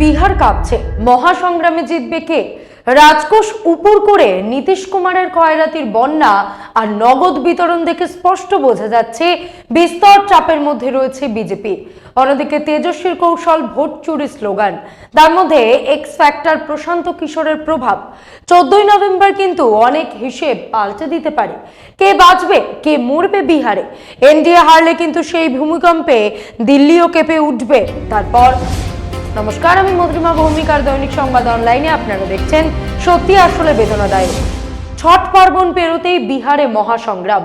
বিহার কাঁপছে। মহাসংগ্রামে জিতবে কে? রাজকোষ উপর করে নীতিশ কুমারের খয়রাতির বন্যা আর নগদ বিতরণ দেখে স্পষ্ট বোঝা যাচ্ছে বিস্তর চাপের মধ্যে রয়েছে বিজেপি। অন্যদিকে তেজস্বীর কৌশল ভোট চুরি স্লোগান। তার মধ্যে এক্স ফ্যাক্টর প্রশান্ত কিশোরের প্রভাব। চোদ্দই নভেম্বর কিন্তু অনেক হিসেব পাল্টে দিতে পারে। কে বাঁচবে, কে মরবে বিহারে? এনডিএ হারলে কিন্তু সেই ভূমিকম্পে দিল্লিও কেঁপে উঠবে। তারপর নমস্কার, আমি মধুরিমা ভৌমিকার দৈনিক সংবাদ অনলাইনে। আপনারা দেখছেন সত্যি আসলে বেদনাদায়ক ছট পার্বণ পেরোতেই বিহারে মহাসংগ্রাম।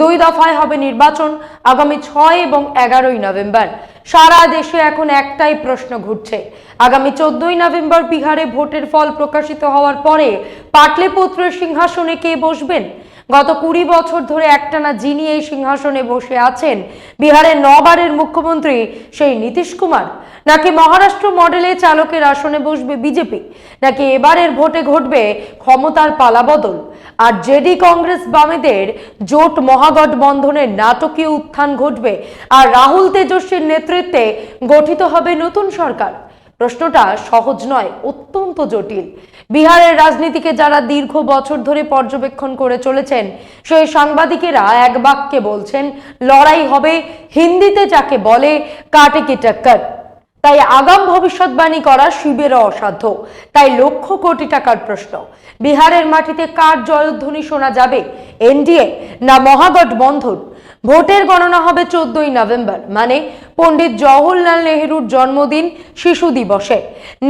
দুই দফায় হবে নির্বাচন আগামী ছয় এবং এগারোই নভেম্বর। সারা দেশে এখন একটাই প্রশ্ন ঘুরছে। আগামী চোদ্দই নভেম্বর বিহারে ভোটের ফল প্রকাশিত হওয়ার পরে পাটলিপুত্রের সিংহাসনে কে বসবেন? গত কুড়ি বছর ধরে একটানা যিনি এই সিংহাসনে বসে আছেন, বিহারের নবারের মুখ্যমন্ত্রী সেই নীতিশ কুমার। নাকি মহারাষ্ট্র মডেলে চালকের আসনে বসবে বিজেপি? নাকি এবারের ভোটে ঘটবে ক্ষমতার পালাবদল আর জেডি কংগ্রেস বামেদের জোট মহাগঠবন্ধনের নাটকীয় উত্থান ঘটবে, আর রাহুল তেজস্বীর নেতৃত্বে গঠিত হবে নতুন সরকার? প্রশ্নটা সহজ নয়, অত্যন্ত জটিল। বিহারের রাজনীতিকে যারা দীর্ঘ বছর ধরে পর্যবেক্ষণ করে চলেছেন সেই সাংবাদিকেরা এক বাক্যে বলছেন, লড়াই হবে হিন্দিতে যাকে বলে কাটে কি টক্কর। তাই আগাম ভবিষ্যৎবাণী করা শিবেরও অসাধ্য। তাই লক্ষ কোটি টাকার প্রশ্ন। বিহারের মাটিতে কার জয়ধ্বনি শোনা যাবে? এনডিএ না মহাগঠবন্ধন? ভোটের গণনা হবে চোদ্দই নভেম্বর। মানে পণ্ডিত জওহরলাল নেহরুর জন্মদিন শিশু দিবসে।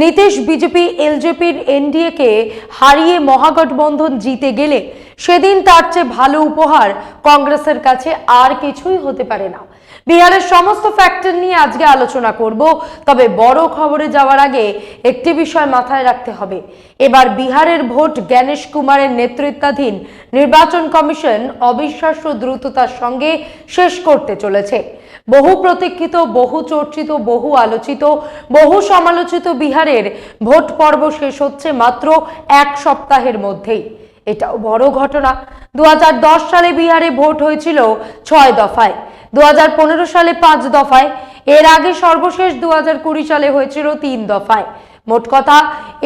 নীতিশ বিজেপি, এলজেপির এনডিএকে হারিয়ে মহাগঠবন্ধন জিতে গেলে সেদিন তার চেয়ে ভালো উপহার কংগ্রেসের কাছে আর কিছুই হতে পারে না। বিহারের সমস্ত ফ্যাক্টর নিয়ে আজকে আলোচনা করব, তবে বড় খবরে যাওয়ার আগে একটি বিষয় মাথায় রাখতে হবে। এবার বিহারের ভোট জ্ঞানেশ কুমারের নেতৃত্বাধীন নির্বাচন কমিশন অবিশ্বাস্য দ্রুততার সঙ্গে শেষ করতে চলেছে। বহু প্রতীক্ষিত, বহু চর্চিত, বহু আলোচিত, বহু সমালোচিত বিহারের ভোট পর্ব শেষ হচ্ছে মাত্র এক সপ্তাহের মধ্যেই। এটাও বড় ঘটনা। দু হাজার দশ সালে বিহারে ভোট হয়েছিল ছয় দফায়। দু হাজার পনেরো সালে পাঁচ দফায়। এর আগে সর্বশেষ দু হাজার কুড়ি সালে হয়েছিল তিন দফায়। মোট কথা,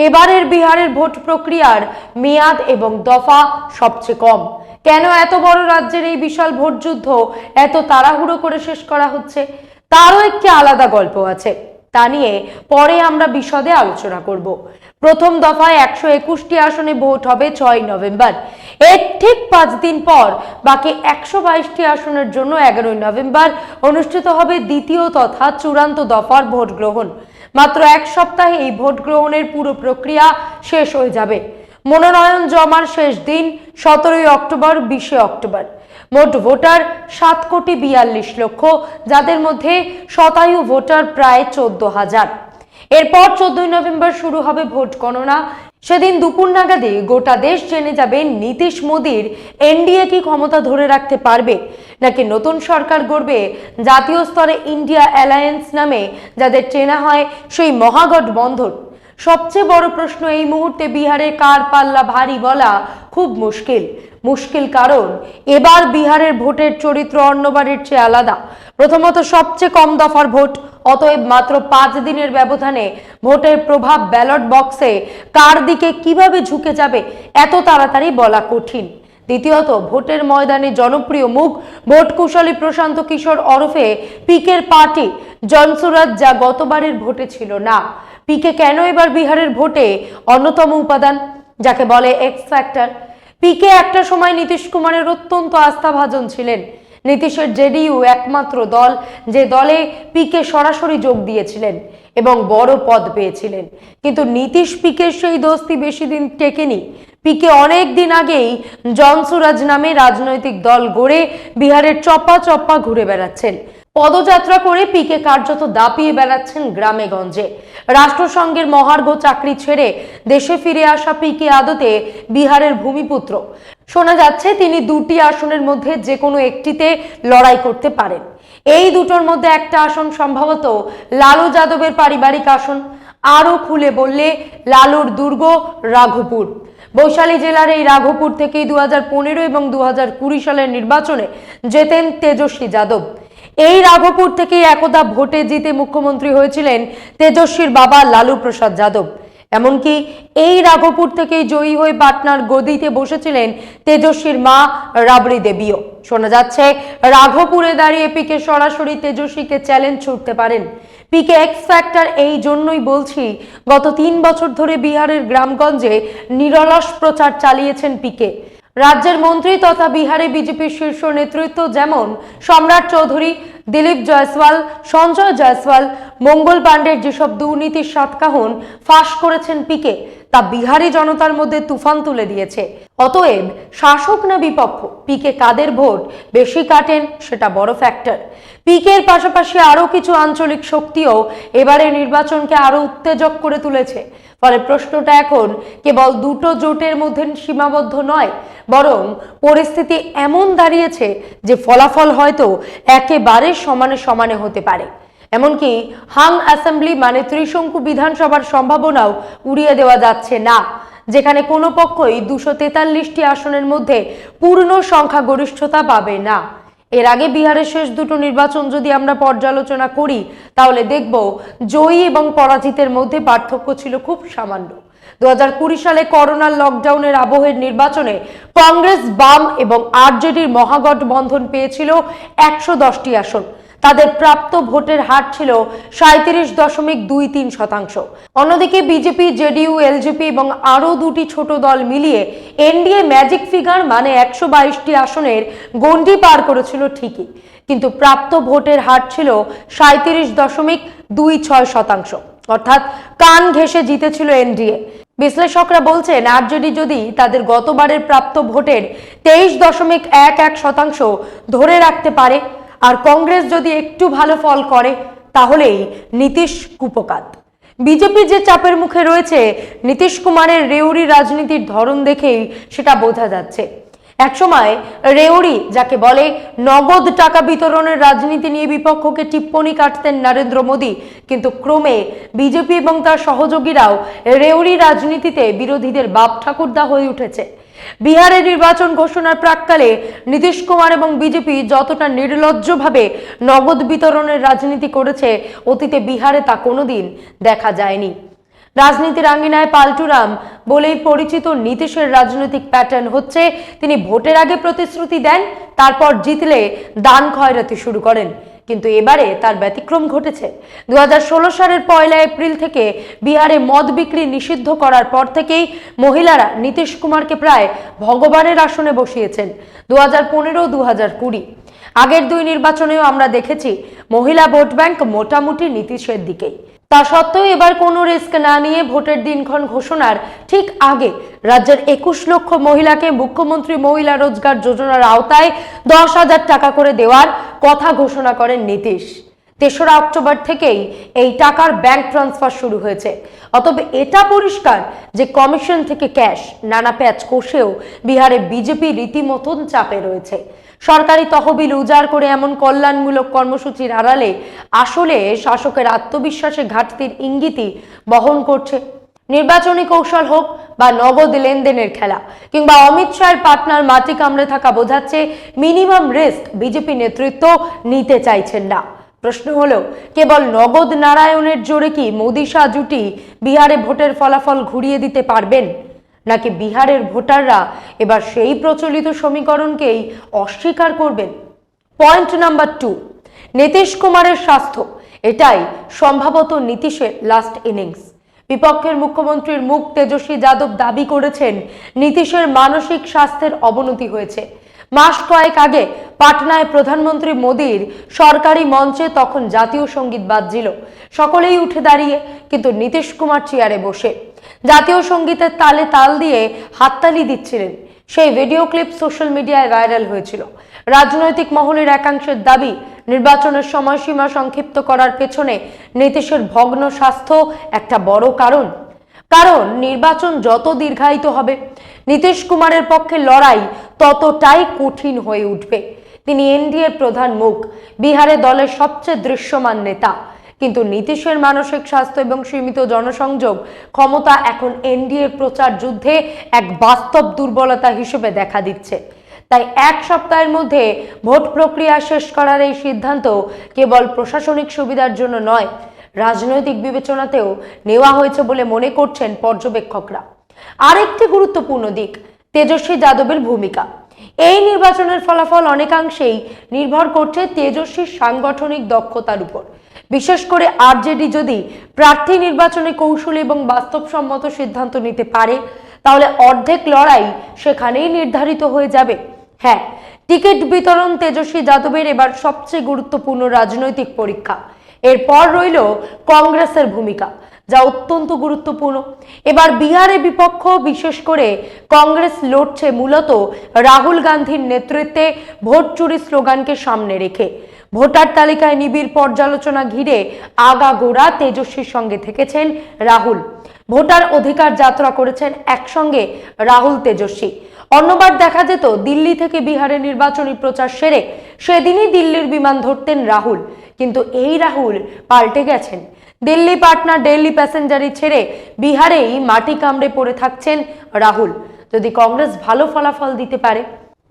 এবারের বিহারের ভোট প্রক্রিয়ার মেয়াদ এবং দফা সবচেয়ে কম। কেন এত বড় রাজ্যের এই বিশাল ভোট যুদ্ধ এত তাড়াহুড়ো করে শেষ করা হচ্ছে? তারও একটি আলাদা গল্প আছে। তা নিয়ে পরে আমরা বিশদে আলোচনা করব। প্রথম দফায় একশো একুশটি আসনে ভোট হবে ছয় নভেম্বর। এর ঠিক পাঁচ দিন পর বাকি একশো বাইশটি আসনের জন্য এগারোই নভেম্বর অনুষ্ঠিত হবে দ্বিতীয় তথা চূড়ান্ত দফার ভোট গ্রহণ। মাত্র এক সপ্তাহে এই ভোট গ্রহণের পুরো প্রক্রিয়া শেষ হয়ে যাবে। মনোনয়ন জমার শেষ দিন সতেরোই অক্টোবর, বিশে অক্টোবর। মোট ভোটার সাত কোটি বিয়াল্লিশ লক্ষ, যাদের মধ্যে শতায়ু ভোটার প্রায় চোদ্দ হাজার। এরপর চোদ্দই নভেম্বর শুরু হবে ভোট গণনা। সেদিন দুপুর নাগাদে গোটা দেশ জেনে যাবে নীতিশ মোদীর এনডিএ কি ক্ষমতা ধরে রাখতে পারবে, নাকি নতুন সরকার গড়বে জাতীয় স্তরে ইন্ডিয়া অ্যালায়েন্স নামে, যাদের চেনা হয় সেই মহাগঠবন্ধন। সবচেয়ে বড় প্রশ্ন এই মুহূর্তে বিহারের কার পাল্লা ভারী বলা খুব মুশকিল। মুশকিল কারণ, এবার বিহারের ভোটের চরিত্র অন্যবারের চেয়ে আলাদা। প্রথমত সবচেয়ে কম দফার ভোট, অতএব মাত্র পাঁচ দিনের ব্যবধানে ভোটের প্রভাব ব্যালট বক্সে কার দিকে কীভাবে ঝুঁকে যাবে, এত তাড়াতাড়ি বলা কঠিন। দ্বিতীয়ত, ভোটের ময়দানে জনপ্রিয় মুখ ভোট কুশলী প্রশান্ত কিশোর ওরফে পিকের পার্টি জনসুরাজ যা গতবারের ভোটে ছিল না। পিকে কেন এবার বিহারের ভোটে অন্যতম উপাদান? যাকে বলে এক্স ফ্যাক্টর পিকে একটা সময় নীতিশ কুমারের অত্যন্ত আস্থাভাজন ছিলেন। নীতিশের জেডিইউ একমাত্র দল, যে দলে পিকে সরাসরি যোগ দিয়েছিলেন এবং বড় পদ পেয়েছিলেন। কিন্তু নীতিশ পিকের সেই দোস্তি বেশি দিন টেকেনি। পিকে অনেক দিন আগেই জনসুরাজ নামে রাজনৈতিক দল গড়ে বিহারের চপ্পা চপ্পা ঘুরে বেড়াচ্ছেন। পদযাত্রা করে পিকে কার্যত দাপিয়ে বেড়াচ্ছেন গ্রামে গঞ্জে। রাষ্ট্রসংঘের মহার্ঘ চাকরি ছেড়ে দেশে ফিরে আসা পিকে আদতে বিহারের ভূমিপুত্র। শোনা যাচ্ছে তিনি দুটি আসনের মধ্যে যে কোনো একটিতে লড়াই করতে পারেন। এই দুটোর মধ্যে একটা আসন সম্ভবত লালু যাদবের পারিবারিক আসন। আরও খুলে বললে লালুর দুর্গ রাঘুপুর। বৈশালী জেলার এই রাঘপুর থেকেই দু পনেরো এবং দু কুড়ি সালের নির্বাচনে জেতেন তেজস্বী যাদব। এই রাঘবপুর থেকেই একদা ভোটে জিতে মুখ্যমন্ত্রী হয়েছিলেন তেজস্বীর বাবা লালু প্রসাদ যাদব। এমনকি এই রাঘবপুর থেকেই জয়ী হয়ে পাটনার গদিতে বসেছিলেন তেজস্বীর মা রাবড়ি দেবীও। শোনা যাচ্ছে, রাঘবপুরে দাঁড়িয়ে পিকে সরাসরি তেজস্বীকে চ্যালেঞ্জ ছুটতে পারেন। পিকে এক্স ফ্যাক্টর এই জন্যই বলছি, গত তিন বছর ধরে বিহারের গ্রামগঞ্জে নিরলস প্রচার চালিয়েছেন পিকে। রাজ্যের মন্ত্রী তথা বিহারে বিজেপির শীর্ষ নেতৃত্ব যেমন সম্রাট চৌধুরী দিলীপ জয়সওয়াল, সঞ্জয় জয়সওয়াল, মঙ্গল পাণ্ডের যেসব দুর্নীতির সাতকাহন ফাঁস করেছেন পিকে, তা বিহারি জনতার মধ্যে তুফান তুলে দিয়েছে। অতএব শাসক না বিপক্ষ, পিকে কাদের ভোট বেশি কাটেন সেটা বড় ফ্যাক্টর পিকের পাশাপাশি আরও কিছু আঞ্চলিক শক্তিও এবারে নির্বাচনকে আরও উত্তেজক করে তুলেছে। ফলে প্রশ্নটা এখন কেবল দুটো জোটের মধ্যে সীমাবদ্ধ নয়, বরং পরিস্থিতি এমন দাঁড়িয়েছে যে ফলাফল হয়তো একেবারে সমানে সমানে হতে পারে। এমনকি হাং অ্যাসেম্বলি মানে ত্রিশঙ্কু বিধানসভার সম্ভাবনাও উড়িয়ে দেওয়া যাচ্ছে না, যেখানে কোনো পক্ষই দুশো তেতাল্লিশটি আসনের মধ্যে পূর্ণ সংখ্যা গরিষ্ঠতা পাবে না। এর আগে বিহারের শেষ দুটো নির্বাচন যদি আমরা পর্যালোচনা করি, তাহলে দেখব জয়ী এবং পরাজিতের মধ্যে পার্থক্য ছিল খুব সামান্য। দু হাজার কুড়ি সালে করোনার লকডাউনের আবহের নির্বাচনে কংগ্রেস, বাম এবং আরজেডির মহাগঠবন্ধন পেয়েছিল একশো দশটি আসন। তাদের প্রাপ্ত ভোটের হার ছিল সাঁত্রিশ দশমিক দুই তিন শতাংশ। অন্যদিকে বিজেপি, জেডিইউ, এলজেপি এবং আরও দুটি ছোট দল মিলিয়ে এনডিএ ম্যাজিক ফিগার মানে একশো বাইশটি আসনের গণ্ডি পার করেছিল ঠিকই। কিন্তু প্রাপ্ত ভোটের হার ছিল সাঁত্রিশ দশমিক দুই ছয় শতাংশ। অর্থাৎ কান ঘেঁষে জিতেছিল এনডিএ। বিশ্লেষকরা বলছেন আরজেডি যদি তাদের গতবারের প্রাপ্ত ভোটের তেইশ দশমিক এক এক শতাংশ ধরে রাখতে পারে, আর কংগ্রেস যদি একটু ভালো ফল করে, তাহলেই নীতিশ কুপকাত। বিজেপি যে চাপের মুখে রয়েছে, নীতিশ কুমারের রেউরি রাজনীতির ধরন দেখেই সেটা বোঝা যাচ্ছে। একসময় রেউরি যাকে বলে নগদ টাকা বিতরণের রাজনীতি নিয়ে বিপক্ষকে টিপ্পনি কাটতেন নরেন্দ্র মোদী, কিন্তু ক্রমে বিজেপি এবং তার সহযোগীরাও রেউরি রাজনীতিতে বিরোধীদের বাপ ঠাকুরদা হয়ে উঠেছে। বিহারে নির্বাচন ঘোষণার প্রাককালে নীতিশ কুমার এবং বিজেপি যতটা নির্লজ্জভাবে নগদ বিতরণের রাজনীতি করেছে, অতীতে বিহারে তা কোনোদিন দেখা যায়নি। রাজনীতির আঙ্গিনায় পাল্টুরাম বলেই পরিচিত নীতিশের রাজনৈতিক প্যাটার্ন হচ্ছে, তিনি ভোটের আগে প্রতিশ্রুতি দেন, তারপর জিতলে দান খয়রাতি শুরু করেন। কিন্তু এবারে তার ব্যতিক্রম ঘটেছে। দুহাজার ষোলো সালের পয়লা এপ্রিল থেকে বিহারে মদ বিক্রি নিষিদ্ধ করার পর থেকেই মহিলারা নীতিশ কুমারকে প্রায় ভগবানের আসনে বসিয়েছেন দু হাজার পনেরো দু হাজার কুড়ি। আগের দুই নির্বাচনেও আমরা দেখেছি, মহিলা ভোট ব্যাংক মোটামুটি নীতিশের দিকেই। তা সত্ত্বেও এবার কোনো রিস্ক না নিয়ে ভোটের দিনক্ষণ ঘোষণার ঠিক আগে রাজ্যের একুশ লক্ষ মহিলাকে মুখ্যমন্ত্রী মহিলা রোজগার যোজনার আওতায় দশ হাজার টাকা করে দেওয়ার কথা ঘোষণা করেন নীতিশ। তেসরা অক্টোবর থেকেই এই টাকার ব্যাংক ট্রান্সফার শুরু হয়েছে। অতবে এটা পরিষ্কার যে কমিশন থেকে ক্যাশ, নানা প্যাচ কষেও বিহারে বিজেপি রীতিমতন চাপে রয়েছে। সরকারি তহবিল উজাড় করে এমন কল্যাণমূলক কর্মসূচির আড়ালে আসলে শাসকের আত্মবিশ্বাসে ঘাটতির ইঙ্গিতই বহন করছে। নির্বাচনী কৌশল হোক বা নগদ লেনদেনের খেলা, কিংবা অমিত শাহের পাটনার মাটি কামড়ে থাকা বোঝাচ্ছে মিনিমাম রিস্ক বিজেপি নেতৃত্ব নিতে চাইছেন না। প্রশ্ন হলো, কেবল নগদ নারায়ণের জোরে কি মোদী শাহ জুটি বিহারে ভোটের ফলাফল ঘুরিয়ে দিতে পারবেন? নাকি বিহারের ভোটাররা এবার সেই প্রচলিত সমীকরণকেই অস্বীকার করবেন? পয়েন্ট নাম্বার টু, নীতিশ কুমারের স্বাস্থ্য। এটাই সম্ভবত নীতিশের লাস্ট ইনিংস বিপক্ষের মুখ্যমন্ত্রীর মুখ তেজস্বী যাদব দাবি করেছেন, নীতিশের মানসিক স্বাস্থ্যের অবনতি হয়েছে। মাস কয়েক আগে পাটনায় প্রধানমন্ত্রী মোদীর সরকারি মঞ্চে তখন জাতীয় সংগীত বাজছিল। সকলেই উঠে দাঁড়িয়ে কিন্তু নীতিশ কুমার চেয়ারে বসে। জাতীয় সঙ্গীতের তালে তাল দিয়ে হাততালি দিচ্ছিলেন। সেই ভিডিও ক্লিপ সোশ্যাল মিডিয়ায় ভাইরাল হয়েছিল। রাজনৈতিক মহলের একাংশের দাবি, নির্বাচনের সময়সীমা সংক্ষিপ্ত করার পেছনে নীতিশের ভগ্ন স্বাস্থ্য একটা বড় কারণ। কারণ নির্বাচন যত দীর্ঘায়িত হবে, নীতিশ কুমারের পক্ষে লড়াই ততটাই কঠিন হয়ে উঠবে। তিনি এনডিএর প্রধান মুখ, বিহারে দলের সবচেয়ে দৃশ্যমান নেতা। কিন্তু নীতিশের মানসিক স্বাস্থ্য এবং সীমিত জনসংযোগ ক্ষমতা এখন এনডিএর প্রচার যুদ্ধে এক বাস্তব দুর্বলতা হিসেবে দেখা দিচ্ছে। তাই এক সপ্তাহের মধ্যে ভোট প্রক্রিয়া শেষ করার এই সিদ্ধান্ত কেবল প্রশাসনিক সুবিধার জন্য নয়, রাজনৈতিক বিবেচনাতেও নেওয়া হয়েছে বলে মনে করছেন পর্যবেক্ষকরা। আরেকটি গুরুত্বপূর্ণ দিক, তেজস্বী যাদবের ভূমিকা। এই নির্বাচনের ফলাফল অনেকাংশেই নির্ভর করছে তেজস্বীর সাংগঠনিক দক্ষতার উপর। বিশেষ করে আরজেডি যদি প্রার্থী নির্বাচনে কৌশলী এবং বাস্তবসম্মত সিদ্ধান্ত নিতে পারে, তাহলে অর্ধেক লড়াই সেখানেই নির্ধারিত হয়ে যাবে। হ্যাঁ টিকিট বিতরণ তেজস্বী যাদবের এবার সবচেয়ে গুরুত্বপূর্ণ রাজনৈতিক পরীক্ষা। এরপর রইল কংগ্রেসের ভূমিকা, যা অত্যন্ত গুরুত্বপূর্ণ। এবার বিহারে বিপক্ষ, বিশেষ করে কংগ্রেস লড়ছে মূলত রাহুল গান্ধীর নেতৃত্বে ভোট চুরি স্লোগানকে সামনে রেখে। ভোটার তালিকায় নিবিড় পর্যালোচনা ঘিরে আগাগোড়া তেজস্বীর সঙ্গে থেকেছেন রাহুল। ভোটার অধিকার যাত্রা করেছেন একসঙ্গে রাহুল তেজস্বী। অন্যবার দেখা যেত দিল্লি থেকে বিহারে নির্বাচনী প্রচার সেরে সেদিনই দিল্লির বিমান ধরতেন রাহুল। কিন্তু এই রাহুল পাল্টে গেছেন। দিল্লি পাটনা দিল্লি প্যাসেঞ্জারি ছেড়ে বিহারেই মাটি কামড়ে পড়ে থাকছেন রাহুল। যদি কংগ্রেস ভালো ফলাফল দিতে পারে।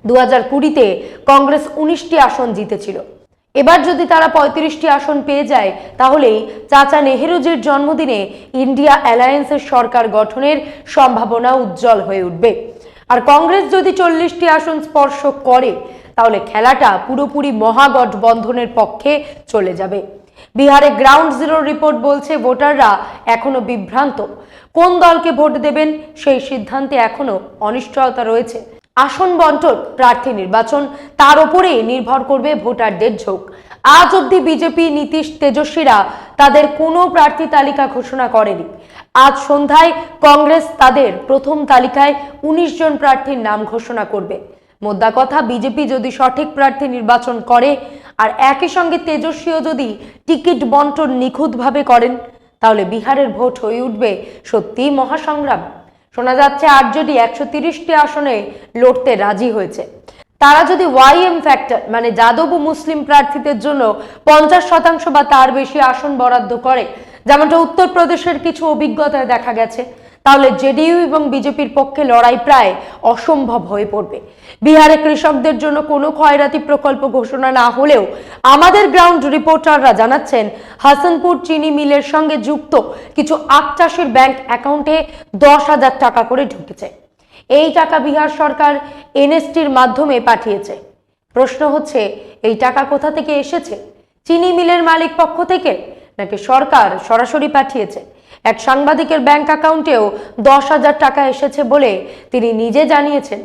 দু হাজার কুড়িতে কংগ্রেস উনিশটি আসন জিতেছিল। এবার যদি তারা পঁয়ত্রিশটি আসন পেয়ে যায়, তাহলেই চাচা নেহেরুজির জন্মদিনে ইন্ডিয়া অ্যালায়েন্সের সরকার গঠনের সম্ভাবনা উজ্জ্বল হয়ে উঠবে। আর কংগ্রেস যদি চল্লিশটি আসন স্পর্শ করে, তাহলে খেলাটা পুরোপুরি মহাগঠবন্ধনের পক্ষে চলে যাবে। বিহারে গ্রাউন্ড জিরো রিপোর্ট বলছে, ভোটাররা এখনও বিভ্রান্ত। কোন দলকে ভোট দেবেন সেই সিদ্ধান্তে এখনও অনিশ্চয়তা রয়েছে। আসন বন্টন, প্রার্থী নির্বাচন, তার উপরেই নির্ভর করবে ভোটারদের ঝোঁক। আজ অবধি বিজেপি নীতিশ তেজস্বীরা তাদের কোনো প্রার্থী তালিকা ঘোষণা করেনি। আজ সন্ধ্যায় কংগ্রেস তাদের প্রথম তালিকায় উনিশ জন প্রার্থীর নাম ঘোষণা করবে। মোদ্দা কথা, বিজেপি যদি সঠিক প্রার্থী নির্বাচন করে, আর একই সঙ্গে তেজস্বীও যদি টিকিট বন্টন নিখুঁতভাবে করেন, তাহলে বিহারের ভোট হয়ে উঠবে সত্যিই মহাসংগ্রাম। শোনা যাচ্ছে আরজেডি একশো তিরিশটি আসনে লড়তে রাজি হয়েছে। তারা যদি ওয়াইএম ফ্যাক্টর মানে যাদব ও মুসলিম প্রার্থীদের জন্য পঞ্চাশ শতাংশ বা তার বেশি আসন বরাদ্দ করে, যেমনটা উত্তরপ্রদেশের কিছু অভিজ্ঞতায় দেখা গেছে। তাহলে জেডিইউ এবং বিজেপির পক্ষে লড়াই প্রায় অসম্ভব হয়ে পড়বে। বিহারে কৃষকদের জন্য কোনো ক্ষয়রাতি প্রকল্প ঘোষণা না হলেও আমাদের গ্রাউন্ড রিপোর্টাররা জানাচ্ছেন, হাসানপুর চিনি মিলের সঙ্গে যুক্ত কিছু আখ চাষির ব্যাংক অ্যাকাউন্টে দশ হাজার টাকা করে ঢুকেছে। এই টাকা বিহার সরকার এনএসটির মাধ্যমে পাঠিয়েছে। প্রশ্ন হচ্ছে, এই টাকা কোথা থেকে এসেছে? চিনি মিলের মালিক পক্ষ থেকে নাকি সরকার সরাসরি পাঠিয়েছে? এক সাংবাদিকের ব্যাংক অ্যাকাউন্টেও দশ হাজার টাকা এসেছে বলে তিনি নিজে জানিয়েছেন।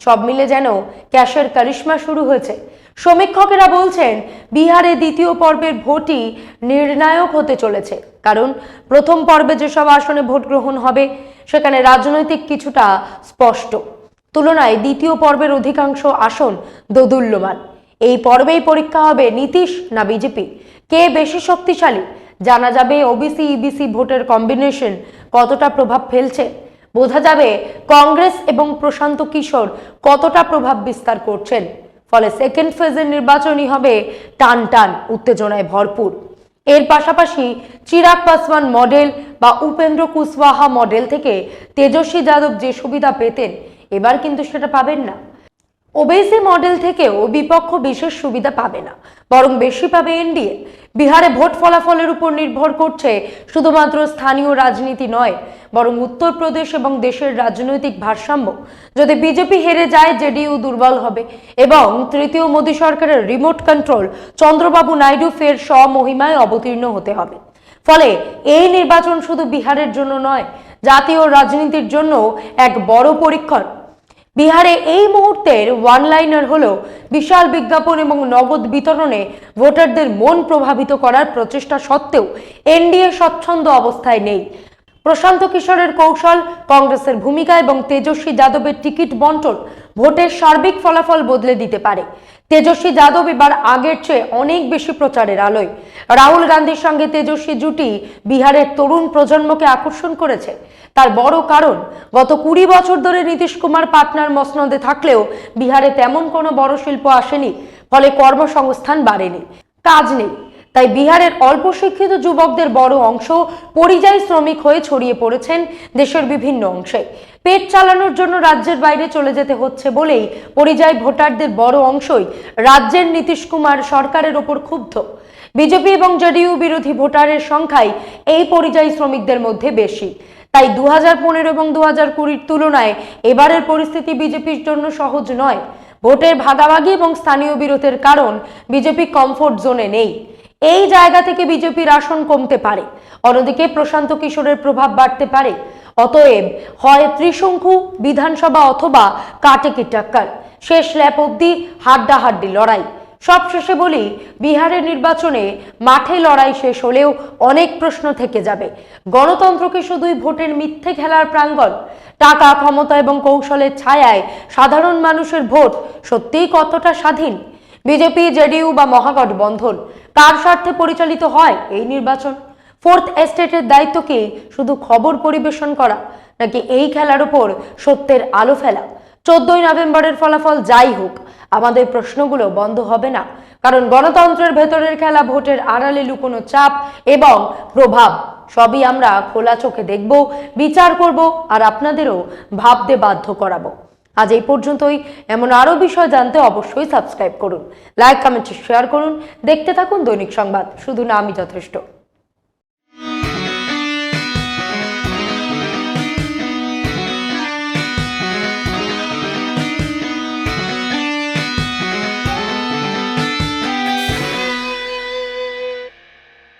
সব মিলে যেন ক্যাশের কারিশমা শুরু হয়েছে। সমীক্ষকেরা বলছেন, বিহারে দ্বিতীয় পর্বের ভোটই নির্ণায়ক হতে চলেছে। কারণ প্রথম পর্বে যেসব আসনে ভোট গ্রহণ হবে, সেখানে রাজনৈতিক কিছুটা স্পষ্ট। তুলনায় দ্বিতীয় পর্বের অধিকাংশ আসন দোদুল্যমান। এই পর্বেই পরীক্ষা হবে নীতিশ না বিজেপি? কে বেশি শক্তিশালী? জানা যাবে ওবিসি ইবিসি ভোটের কম্বিনেশন কতটা প্রভাব ফেলছে। বোঝা যাবে কংগ্রেস এবং প্রশান্ত কিশোর কতটা প্রভাব বিস্তার করছেন। ফলে সেকেন্ড ফেজের নির্বাচনই হবে টান টান উত্তেজনায় ভরপুর। এর পাশাপাশি চিরাগ পাসওয়ান মডেল বা উপেন্দ্র কুশওয়াহা মডেল থেকে তেজস্বী যাদব যে সুবিধা পেতেন, এবার কিন্তু সেটা পাবেন না। ওবেসি মডেল থেকেও বিপক্ষ বিশেষ সুবিধা পাবে না। বরং বেশি পাবে এনডিএ। বিহারে ভোট ফলাফলের উপর নির্ভর করছে শুধুমাত্র স্থানীয় রাজনীতি নয়, বরং উত্তরপ্রদেশ এবং দেশের রাজনৈতিক ভারসাম্য। যদি বিজেপি হেরে যায়, জেডিইউ দুর্বল হবে এবং তৃতীয় মোদী সরকারের রিমোট কন্ট্রোল চন্দ্রবাবু নাইডু ফের স্বমহিমায় অবতীর্ণ হতে হবে। ফলে এই নির্বাচন শুধু বিহারের জন্য নয়, জাতীয় রাজনীতির জন্য এক বড় পরীক্ষণ। বিহারে এই মুহূর্তের ওয়ান লাইনার হলো, বিশাল বিজ্ঞাপন এবং নগদ বিতরণে ভোটারদের মন প্রভাবিত করার প্রচেষ্টা সত্ত্বেও এনডিএ স্বচ্ছন্দ অবস্থায় নেই। প্রশান্ত কিশোরের কৌশল, কংগ্রেসের ভূমিকা এবং তেজস্বী যাদবের টিকিট বন্টন ভোটের সার্বিক ফলাফল বদলে দিতে পারে। তেজস্বী যাদব এবার আগের চেয়ে অনেক বেশি প্রচারের আলোয়। রাহুল গান্ধীর সঙ্গে তেজস্বী জুটি বিহারের তরুণ প্রজন্মকে আকর্ষণ করেছে। তার বড় কারণ, গত কুড়ি বছর ধরে নীতিশ কুমার পাটনার মসনদে থাকলেও বিহারে তেমন কোনো বড় শিল্প আসেনি, ফলে কর্মসংস্থান বাড়েনি। কাজ নেই। তাই বিহারের অল্প শিক্ষিত যুবকদের বড় অংশ পরিযায়ী শ্রমিক হয়ে ছড়িয়ে পড়েছেন দেশের বিভিন্ন অংশে। পেট চালানোর জন্য রাজ্যের বাইরে চলে যেতে হচ্ছে বলেই পরিযায়ী ভোটারদের বড় অংশই রাজ্যের নীতিশ কুমার সরকারের ওপর ক্ষুব্ধ। বিজেপি এবং জেডিইউ বিরোধী ভোটারের সংখ্যাই এই পরিযায়ী শ্রমিকদের মধ্যে বেশি। তাই দু হাজার পনেরো এবং দু হাজার কুড়ির তুলনায় এবারের পরিস্থিতি বিজেপির জন্য সহজ নয়। ভোটের ভাগাভাগি এবং স্থানীয় বিরোধের কারণ বিজেপি কমফোর্ট জোনে নেই। এই জায়গা থেকে বিজেপির আসন কমতে পারে। অন্যদিকে প্রশান্ত কিশোরের প্রভাব বাড়তে পারে। অতএব হয় ত্রিশঙ্কু, বিধানসভা অথবা কাটেকি টাক্কার। শেষ ল্যাপ অব্দি হাড্ডাহাড্ডি লড়াই। সবশেষে বলি, বিহারের নির্বাচনে মাঠে লড়াই শেষ হলেও অনেক প্রশ্ন থেকে যাবে। গণতন্ত্রকে শুধুই ভোটের মিথ্যে খেলার প্রাঙ্গণ, টাকা, ক্ষমতা এবং কৌশলের ছায়ায় সাধারণ মানুষের ভোট সত্যিই কতটা স্বাধীন? বিজেপি, জেডিইউ বা মহাগঠবন্ধন, কার স্বার্থে পরিচালিত হয় এই নির্বাচন? ফোর্থ এস্টেটের দায়িত্ব কি শুধু খবর পরিবেশন করা, নাকি এই খেলার উপর সত্যের আলো ফেলা? চোদ্দই নভেম্বরের ফলাফল যাই হোক, আমাদের প্রশ্নগুলো বন্ধ হবে না। কারণ গণতন্ত্রের ভেতরের খেলা ভোটের আড়ালে লুকোনো চাপ এবং প্রভাব, সবই আমরা খোলা চোখে দেখব, বিচার করব আর আপনাদেরও ভাবতে বাধ্য করাবো। আজ এই পর্যন্তই। এমন আরও বিষয় জানতে অবশ্যই সাবস্ক্রাইব করুন, লাইক, কমেন্ট, শেয়ার করুন। দেখতে থাকুন দৈনিক সংবাদ। শুধু না, আমি যথেষ্ট।